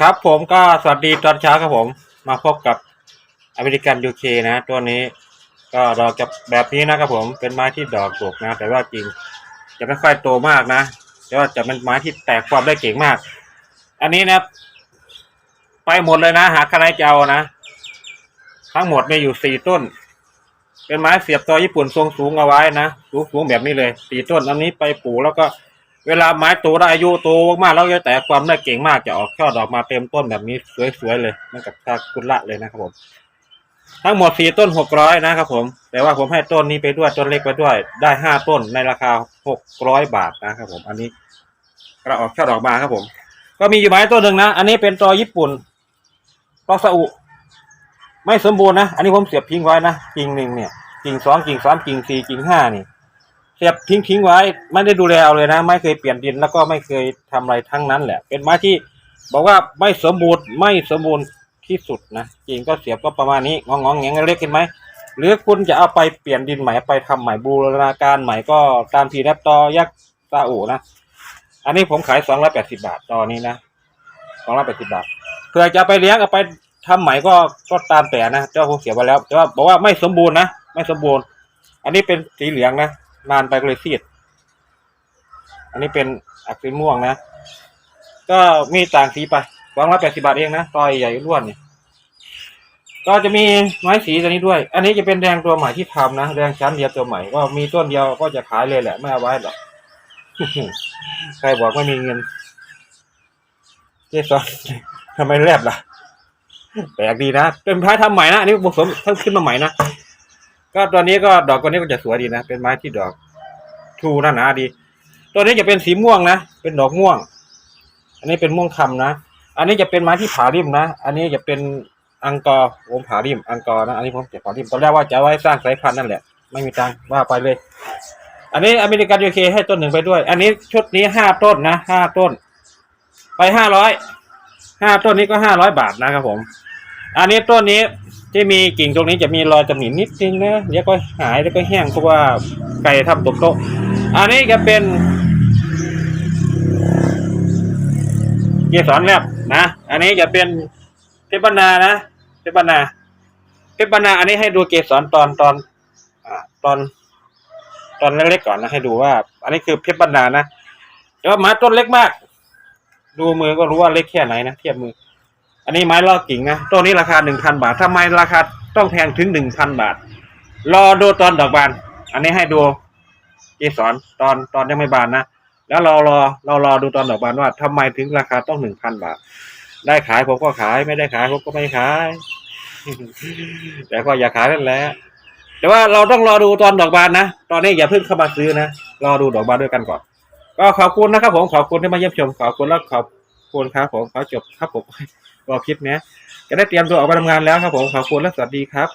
ครับผมก็สวัสดีตอนเช้าครับผม มาพบกับอเมริกันยูเคนะ ตัวนี้ ก็ดอกจะแบบนี้นะครับผมเป็นไม้ที่ดอกดกนะ แต่ว่าจริงจะไม่ค่อยโตมากนะ แต่ว่าจะเป็นไม้ที่แตกความได้เก่งมาก อันนี้นะไปหมดเลยนะ หาใครจะเอานะ ทั้งหมดมีอยู่สี่ต้น เป็นไม้เสียบต่อญี่ปุ่นทรงสูงเอาไว้นะสูงสูงแบบนี้เลยสี่ต้นอันนี้ไปปลูกแล้วก็ เวลาไม้โตได้อายุโตมากๆแล้วจะแตกความได้เก่งมากจะออกช่อดอกมาเต็มต้นแบบนี้สวยๆเลยเหมันกับซากุระเลยนะครับผมทั้งหมดสี่ต้นหกร้อยนะครับผม แต่ว่าผมให้ต้นนี้ไปด้วยต้นเล็กไปด้วย ได้ห้าต้นในราคาหกร้อยบาทนะครับผม อันนี้กระออกช่อดอกมาครับผม ก็มีอยู่ไม้ต้นหนึ่งนะ อันนี้เป็นตอญี่ปุ่นตอซาอุ ไม่สมบูรณ์นะ อันนี้ผมเสียบทิ้งไว้นะกิ่งหนึ่งเนี่ยกิ่งสองกิ่งสามกิ่งสี่กิ่งห้านี่ เสียบทิ้งทิ้งไว้ ไม่ได้ดูแลเอาเลยนะ ไม่เคยเปลี่ยนดินแล้วก็ไม่เคยทำอะไรทั้งนั้นแหละ เป็นไม้ที่บอกว่าไม่สมบูรณ์ไม่สมบูรณ์ที่สุดนะจริงก็เสียบก็ประมาณนี้งองงๆแงงเล็กเห็นไหมหรือคุณจะเอาไปเปลี่ยนดินใหม่ไปทำใหม่บูรณาการใหม่ก็ตามทีแรปตอยักษ์ซาอุนะอันนี้ผมขายสองร้อยแปดสิบาทตอนนี้นะสองร้อยแปดสิบาทเผื่อจะไปเลี้ยงเอาไปทำใหม่ก็ก็ตามแต่นะเจ้าผมเสียไปแล้วแต่ว่าบอกว่าไม่สมบูรณ์นะไม่สมบูรณ์ อันนี้เป็นสีเหลืองนะ นานไปก็เลยซีด อันนี้เป็นอักสีม่วงนะ ก็มีต่างสีไปสองร้อยแปดสิบาทเองนะตอยใหญ่ล้วนเนี่ยก็จะมีไม้สีตัวนี้ด้วย อันนี้จะเป็นแดงตัวใหม่ที่ทำนะแดงชั้นเดียวตัวใหม่ ก็มีต้นเดียวก็จะขายเลยแหละไม่เอาไว้หรอกใครบอกไม่มีเงิน เจสันทำไมแลบล่ะแปลกดีนะเป็นไม้ทำใหม่นะอันนี้ผสมทั้งขึ้นมาใหม่นะ ก็ตัวนี้ก็ดอกตัวนี้ก็จะสวยดีนะ เป็นไม้ที่ดอกชูหนาหนาดี ตัวนี้จะเป็นสีม่วงนะ เป็นดอกม่วง อันนี้เป็นม่วงคำนะ อันนี้จะเป็นไม้ที่ผาริมนะ อันนี้จะเป็นอังกอร์ผมผาริม อังกอร์นะ อันนี้ผมเก็บผาริมตอนแรกว่าจะไว้สร้างสายพันธุ์นั่นแหละ ไม่มีตังว่าไปเลย อันนี้อเมริกันยูเคให้ต้นหนึ่งไปด้วย อันนี้ชุดนี้ห้าต้นนะห้าต้น ไปห้าร้อยห้าต้นนี้ก็ห้าร้อยบาทนะครับผม อันนี้ต้นนี้ ที่มีกิ่งตรงนี้จะมีรอยตำหนินิดนึงนะเดี๋ยวก็หายแล้วก็แห้งเพราะว่าไก่ทำตกโต๊ะอันนี้จะเป็น เกสรแลบนะ อันนี้จะเป็นเพชรบรรณานะเพชรบรรณาเพชรบรรณาอันนี้ให้ดูเกสรตอนตอนอ่าตอนตอนเล็กๆก่อนนะให้ดูว่า อันนี้คือเพชรบรรณานะแต่ว่าไม้ต้นเล็กมาก ดูมือก็รู้ว่าเล็กแค่ไหนนะเทียบมือ อันนี้ไม้ลอกกิ่งนะต้นนี้ราคาหนึ่งพันบาททำไมราคาต้องแพงถึงหนึ่งพันบาท รอดูตอนดอกบาน อันนี้ให้ดูเกสรตอนตอนยังไม่บานนะแล้วเรารอเรารอดูตอนดอกบานว่าทำไมถึงราคาต้องหนึ่งพันบาท ได้ขายผมก็ขายไม่ได้ขายผมก็ไม่ขาย แต่ก็อย่าขายนั่นแหละแต่ว่าเราต้องรอดูตอนดอกบานนะตอนนี้อย่าเพิ่งเข้ามาซื้อนะรอดูดอกบานด้วยกันก่อน ก็ขอบคุณนะครับผมขอบคุณที่มาเยี่ยมชมขอบคุณแล้วขอบ คุณครับผมขอจบครับผมรอคลิปเนี้ยจะได้เตรียมตัวออกไปทำงานแล้วครับผมขอบคุณและสวัสดีครับ